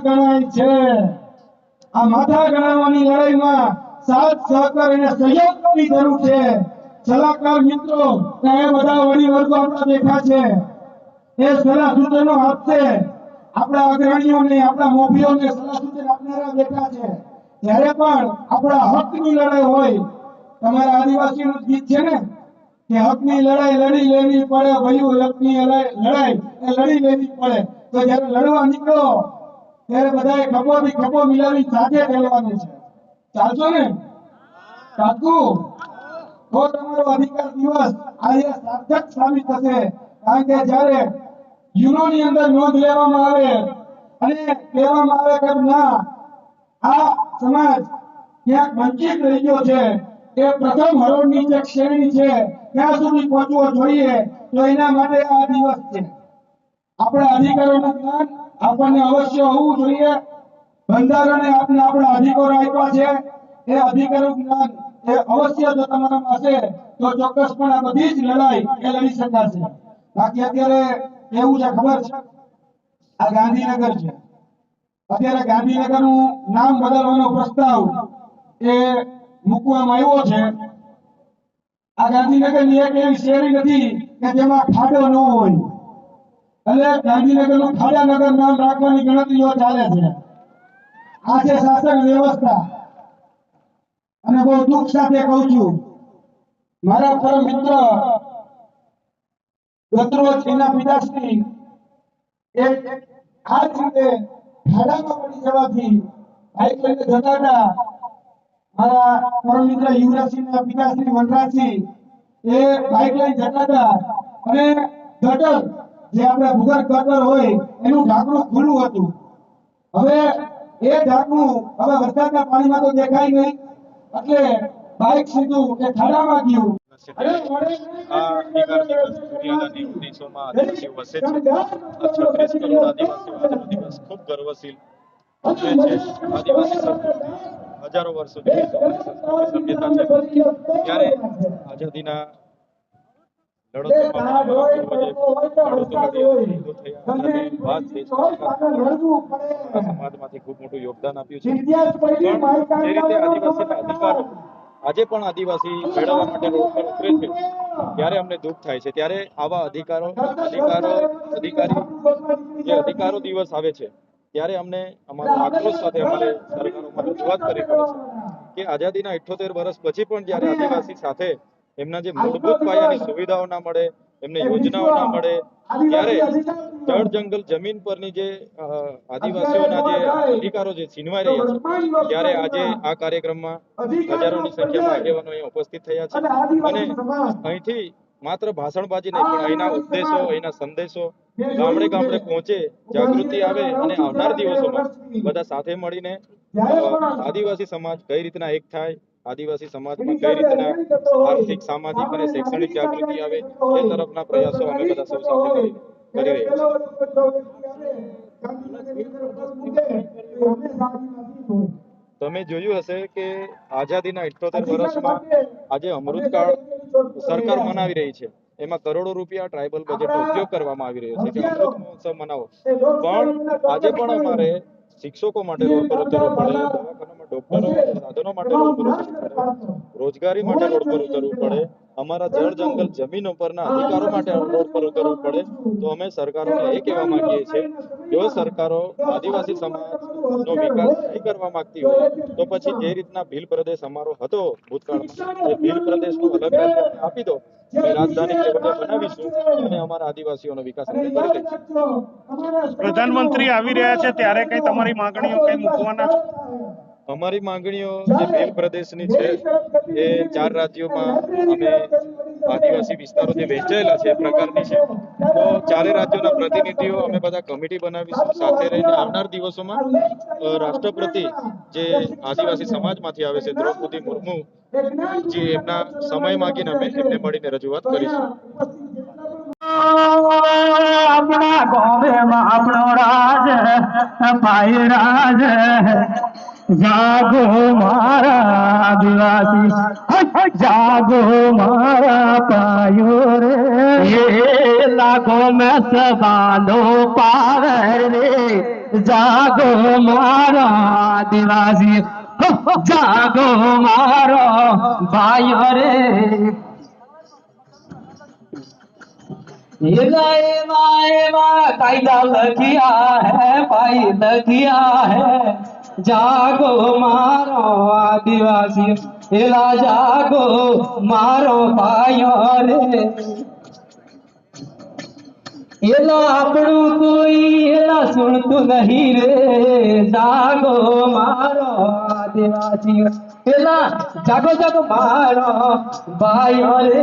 ગણાય છે. આ માથા ગણાવવાની લડાઈમાં સાથ, સહકાર અને સહયોગની જરૂર છે. સલાહકાર મિત્રો એ બધા વડી વર્ગો આપણા બેઠા છે. એ સલાહ સૂચનો આપશે. આપણા અગ્રણીઓને, આપણા મોભીઓને સલાહ સૂચન આપનારા બેઠા છે. ત્યારે પણ આપણા હકની લડાઈ હોય, તમારા આદિવાસીનું ગીત છે ને, કે હકની લડાઈ લડી લેવી પડે ભયું હકની લડાઈ લડી લેવી પડે. તો જયારે લડવા નીકળો ત્યારે બધાએ ખભો થી ખભો મિલાવી સાથે ચાલવાનું છે. ચાલશો ને? કાકુ તો તમારો અધિકાર દિવસ આજે સાર્થક સાબિત થશે. કારણ કે જ્યારે યુનોની અંદર નોંધ લેવામાં આવે અને કહેવામાં આવે કે ના, આ સમાજ ક્યાંક વંચિત રહી ગયો છે, એ પ્રથમ હરોળની જે શ્રેણી છે, ત્યાં સુધી પહોંચવો જોઈએ. તો એના માટે આ દિવસ છે. આપણા અધિકારોનું જ્ઞાન આપણને અવશ્ય હોવું જોઈએ. બંધારણે આપને આપણા અધિકારો આપ્યા છે. એ અધિકારો જ્ઞાન એ અવશ્ય જો તમારામાં હશે તો ચોક્કસપણે આ બધી જ લડાઈ એ લડી શકાશે. બાકી અત્યારે એવું છે, ખબર છે? આ ગાંધીનગર છે. અત્યારે ગાંધીનગરનું નામ બદલવાનો પ્રસ્તાવ એ મૂકવામાં આવ્યો છે. આ ગાંધીનગરની એક એવી શેરી નથી કે જેમાં ખાડો ન હોય. એટલે ગાંધીનગરનું ખાડાનગર નામ રાખવાની ગણતરીઓ ચાલે છે. આ છે શાસન વ્યવસ્થા. અને બહુ દુઃખ સાથે કહું છું, મારા પરમ મિત્ર ગતરોજ એના પિતાશ્રી એક આ જ રીતે જતા હતા અને જે આપણે ભૂગર્ભ ગટર હોય એનું ઢાંકણું ખુલ્લું હતું હવે એ ઢાંકણું હવે વરસાદના પાણીમાં તો દેખાય નહીં એટલે બાઈક સીધું એ ખાડામાં ગયું હજારો વર્ષ સુધી સભ્યતા છે ત્યારે આઝાદીના સમાજમાંથી ખૂબ મોટું યોગદાન આપ્યું છે. જે રીતે આદિવાસીના અધિકારો આજે પણ આદિવાસી મેળવવા માટે રોડ પર ઉતરે છે. ત્યારે અમને દુઃખ થાય છે. ત્યારે આવા અધિકારો અધિકારો અધિકારી જે અધિકારો દિવસ આવે છે ત્યારે અમને અમારા આક્રોશ સાથે અમારે સરકારોમાં રજૂઆત કરવી પડે છે કે આઝાદીના ઇઠ્ઠોતેર વર્ષ પછી પણ જ્યારે આદિવાસી સાથે એમના જે મૂળભૂત પાયાની સુવિધાઓ ના મળે એમને યોજનાઓ ના મળે ત્યારે જળ જંગલ જમીન પરની જે આદિવાસીઓના જે અધિકારો જે છીનવાઈ રહ્યા છે ત્યારે આજે આ કાર્યક્રમમાં હજારોની સંખ્યામાં આગેવાનો અહીંયા ઉપસ્થિત થયા છે. અને અહીંથી માત્ર ભાષણબાજી નહીં પણ અહીંના ઉપદેશો અહીંના સંદેશો ગામડે ગામડે પહોંચે જાગૃતિ આવે અને આવનાર દિવસોમાં બધા સાથે મળીને આદિવાસી સમાજ કઈ રીતના એક થાય આદિવાસી સમાજમાં કઈ રીતના આર્થિક સામાજિક અને શૈક્ષણિક જાગૃતિ આવે એ તરફના પ્રયાસો અમે બધા સૌ સાથે કરી રહ્યા છીએ. તમે જોયું હશે કે આઝાદીના ઇઠોતેર વર્ષમાં આજે અમૃતકાળ સરકાર મનાવી રહી છે. એમાં કરોડો રૂપિયા ટ્રાઇબલ બજેટનો ઉપયોગ કરવામાં આવી રહ્યો છે. કે અમૃત મહોત્સવ મનાવો. પણ આજે પણ અમારે શિક્ષકો માટે રોડ પર ઉતરવું પડે દવાખાનામાં ડોક્ટરો સાધનો માટે રોડ પર ઉતરવું પડે રોજગારી માટે રોડ પર ઉતરવું પડે. અમારા જળ જંગલ જમીન ઉપરના અધિકારો માટે અનુરોધ પર ઉતરવું પડે, તો અમે સરકારોને એ કહેવા માંગીએ છીએ, જો સરકારો આદિવાસી સમાજનો વિકાસ નહીં કરવા માંગતી હોય, તો પછી જે રીતના ભીલ પ્રદેશ અમારો હતો, ભૂતકાળમાં, એ ભીલ પ્રદેશનો અલગ આપી દો રાજધાની બનાવીશું, અને અમારા આદિવાસીઓનો વિકાસ પ્રધાનમંત્રી આવી રહ્યા છે, ત્યારે કઈ તમારી માંગણીઓ કઈ મૂકવાના અમારી માંગણીઓ જે ભીલ પ્રદેશની છે એ ચાર રાજ્યોમાં અમે આદિવાસી વિસ્તારો જે વહેંચાયેલા છે એ પ્રકારની છે. તો ચારે રાજ્યોના પ્રતિનિધિઓ અમે બધા કમિટી બનાવીશું. સાથે રહીને આવનાર દિવસોમાં રાષ્ટ્રપતિ જે આદિવાસી સમાજમાંથી આવે છે દ્રૌપદી મુર્મુ જે એમના સમય માંગીને અમે એમને મળીને રજૂઆત કરીશું. આપણા ગોવેમાં આપણો રાજ પાય રાજ જાગો મારા આદિવાસી જાગો મારા પાયો રે એ લાખો મેં સબાનો પાર રે જાગો મારા આદિવાસી જાગો મારો ભાઈઓ રે એલા એવા એવા કાયદા લખ્યા હે ભાઈ લખ્યા હે જાગો મારો આદિવાસી, એલા જાગો મારો પાયો રે. એલા આપણું કોઈ એલા સુણતું નહીં રે. જાગો મારો આદિવાસી, એલા, જાગો જાગો મારો ભાઈઓ રે.